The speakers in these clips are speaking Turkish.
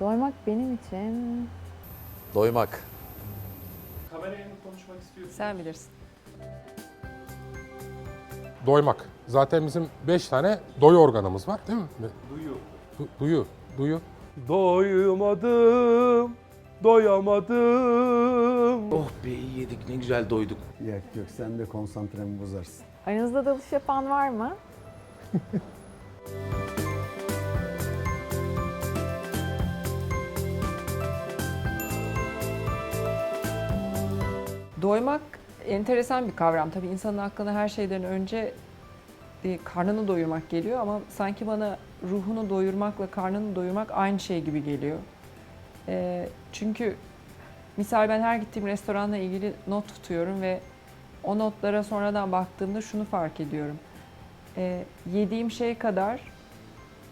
Doymak benim için Doymak. Kameraya mı konuşmak istiyorsun? Sen bilirsin. Doymak. Zaten bizim 5 tane doy organımız var değil mi? Duyuyor. Du- duyu, duyu. Doymadım, doyamadım. Oh be iyi yedik ne güzel doyduk. Yok yok sen de konsantremi bozarsın. aranızda dalış yapan var mı? Doymak enteresan bir kavram. Tabii insanın aklına her şeyden önce karnını doyurmak geliyor ama sanki bana ruhunu doyurmakla karnını doyurmak aynı şey gibi geliyor. E, çünkü misal ben her gittiğim restoranla ilgili not tutuyorum ve o notlara sonradan baktığımda şunu fark ediyorum. E, yediğim şey kadar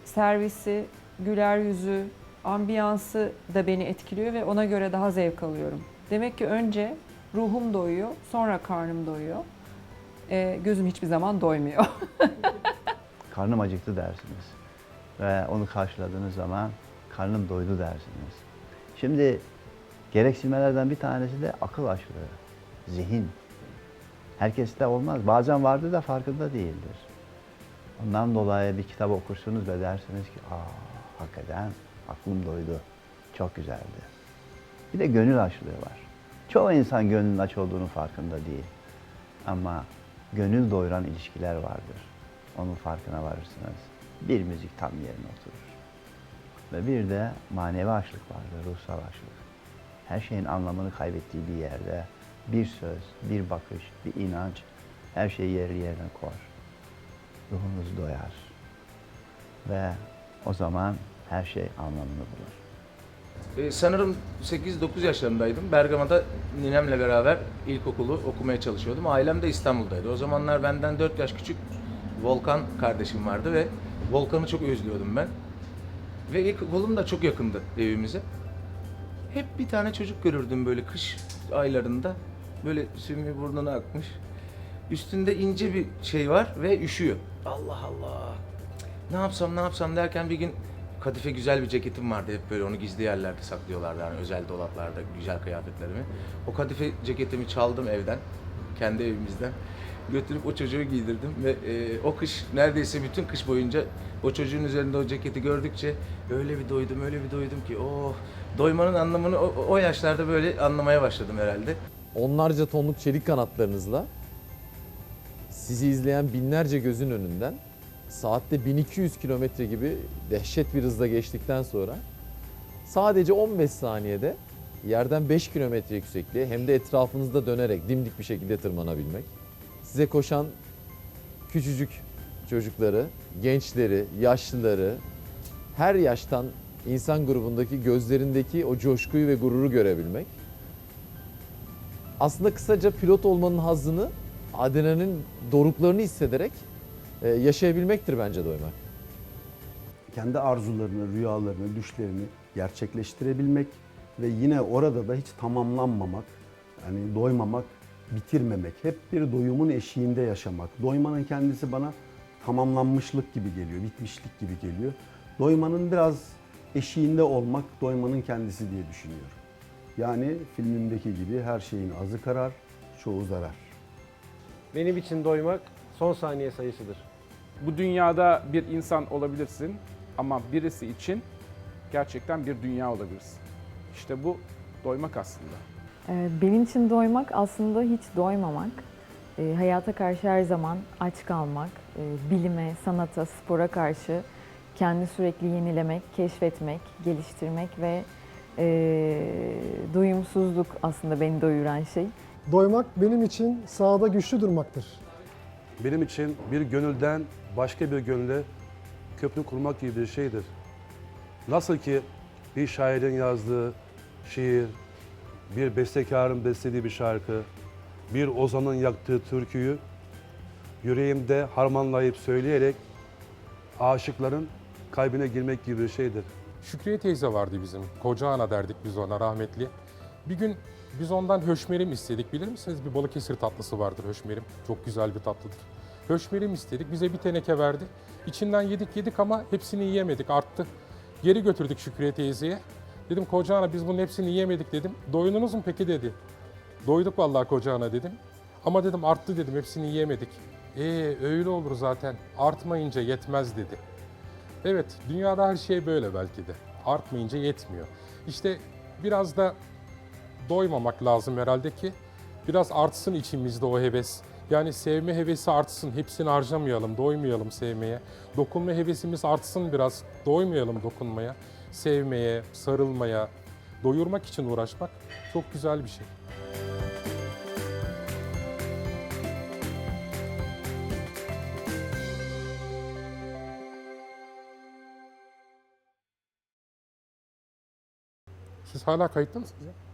servisi, güler yüzü, ambiyansı da beni etkiliyor ve ona göre daha zevk alıyorum. Demek ki önce ruhum doyuyor, sonra karnım doyuyor. Ee, gözüm hiçbir zaman doymuyor. karnım acıktı dersiniz. Ve onu karşıladığınız zaman karnım doydu dersiniz. Şimdi gereksinmelerden bir tanesi de akıl aşırı, zihin. Herkeste olmaz. Bazen vardır da farkında değildir. Ondan dolayı bir kitap okursunuz ve dersiniz ki aa hakikaten aklım doydu. Çok güzeldi. Bir de gönül açlığı var. Çoğu insan gönlün aç olduğunu farkında değil. Ama gönül doyuran ilişkiler vardır. Onun farkına varırsınız. Bir müzik tam yerine oturur. Ve bir de manevi açlık vardır, ruhsal açlık. Her şeyin anlamını kaybettiği bir yerde bir söz, bir bakış, bir inanç her şeyi yerli yerine koyar. Ruhunuz doyar. Ve o zaman her şey anlamını bulur. Ee, sanırım 8-9 yaşlarındaydım. Bergama'da ninemle beraber ilkokulu okumaya çalışıyordum. Ailem de İstanbul'daydı. O zamanlar benden 4 yaş küçük Volkan kardeşim vardı ve Volkan'ı çok özlüyordum ben. Ve ilkokulum da çok yakındı evimize. Hep bir tane çocuk görürdüm böyle kış aylarında. Böyle sümüğü burnuna akmış. Üstünde ince bir şey var ve üşüyor. Allah Allah. Ne yapsam ne yapsam derken bir gün kadife güzel bir ceketim vardı. Hep böyle onu gizli yerlerde saklıyorlardı. Yani özel dolaplarda güzel kıyafetlerimi. O kadife ceketimi çaldım evden. Kendi evimizden. Götürüp o çocuğu giydirdim ve e, o kış neredeyse bütün kış boyunca o çocuğun üzerinde o ceketi gördükçe öyle bir doydum öyle bir doydum ki oh doymanın anlamını o, o yaşlarda böyle anlamaya başladım herhalde. Onlarca tonluk çelik kanatlarınızla sizi izleyen binlerce gözün önünden saatte 1200 kilometre gibi dehşet bir hızla geçtikten sonra sadece 15 saniyede yerden 5 kilometre yüksekliğe hem de etrafınızda dönerek dimdik bir şekilde tırmanabilmek. Size koşan küçücük çocukları, gençleri, yaşlıları, her yaştan insan grubundaki gözlerindeki o coşkuyu ve gururu görebilmek. Aslında kısaca pilot olmanın hazzını adrenalin doruklarını hissederek yaşayabilmektir bence doymak. Kendi arzularını, rüyalarını, düşlerini gerçekleştirebilmek ve yine orada da hiç tamamlanmamak, yani doymamak, bitirmemek, hep bir doyumun eşiğinde yaşamak. Doymanın kendisi bana tamamlanmışlık gibi geliyor, bitmişlik gibi geliyor. Doymanın biraz eşiğinde olmak doymanın kendisi diye düşünüyorum. Yani filmimdeki gibi her şeyin azı karar, çoğu zarar. Benim için doymak son saniye sayısıdır. Bu dünyada bir insan olabilirsin ama birisi için gerçekten bir dünya olabilirsin. İşte bu doymak aslında. Ee, Benim için doymak aslında hiç doymamak. Ee, Hayata karşı her zaman aç kalmak, e, bilime, sanata, spora karşı kendi sürekli yenilemek, keşfetmek, geliştirmek ve e, doyumsuzluk aslında beni doyuran şey. Doymak benim için sahada güçlü durmaktır. Benim için bir gönülden başka bir gönüle köprü kurmak gibi bir şeydir. Nasıl ki bir şairin yazdığı şiir, bir bestekarın beslediği bir şarkı, bir ozanın yaktığı türküyü yüreğimde harmanlayıp söyleyerek aşıkların kalbine girmek gibi bir şeydir. Şükriye teyze vardı bizim. Koca ana derdik biz ona rahmetli. Bir gün biz ondan höşmerim istedik. Bilir misiniz bir Balıkesir tatlısı vardır höşmerim. Çok güzel bir tatlıdır. Höşmerim istedik. Bize bir teneke verdi. İçinden yedik yedik ama hepsini yiyemedik arttı. Geri götürdük Şükriye teyzeye. Dedim koca ana biz bunun hepsini yiyemedik dedim. Doydunuz mu peki dedi. Doyduk vallahi koca ana dedim. Ama dedim arttı dedim hepsini yiyemedik. Ee öyle olur zaten artmayınca yetmez dedi. Evet dünyada her şey böyle belki de. Artmayınca yetmiyor. İşte biraz da doymamak lazım herhalde ki biraz artsın içimizde o heves. Yani sevme hevesi artsın, hepsini harcamayalım, doymayalım sevmeye. Dokunma hevesimiz artsın biraz, doymayalım dokunmaya. Sevmeye, sarılmaya, doyurmak için uğraşmak çok güzel bir şey. Siz hala kayıtta mısınız ya?